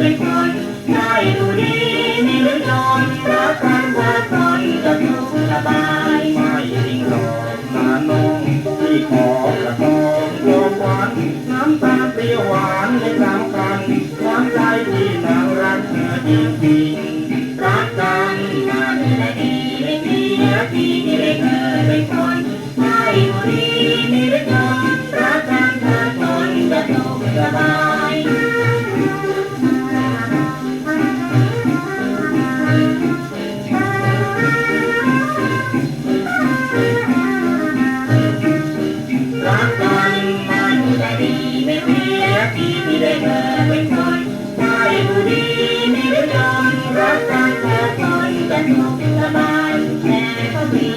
เธอเป็นคนใช่ดูดีนี่หรือจนรักกันเธอคนจะสุขสบายไม่ริงรอกนาน้องที่ขอกระทองโยมหวานน้ำตาเปรี้ยวหวานในสามคันน้ำใจที่นางรักเธอจริงๆรักกันมาในแต่ดีไม่เสียทีที่ได้เธอเป็นคน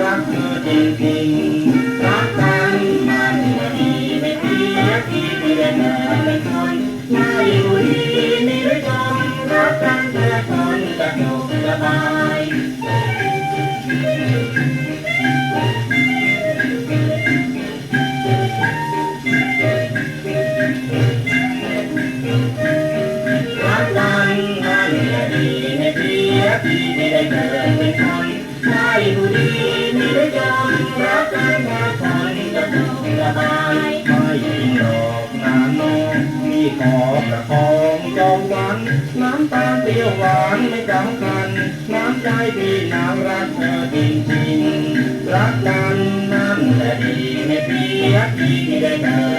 รักเธอจริงๆรักกันมันและดีไม่เสียทีที่ได้เธอเป็นคนใช่ผู้ดีมีไว้จรักกันเธอคนจะสุขสบายรักกันนั่นแหละดีไม่เสียทีที่ได้เจอเป็นคน มีขอกระของจอมหวันน้ำตาเปรี้ยวหวานไม่จำกัน น้ำใจพี่นางรักเธอจริงจริงรักกันนั่นแหละดีไม่เสียทีที่ได้เจอ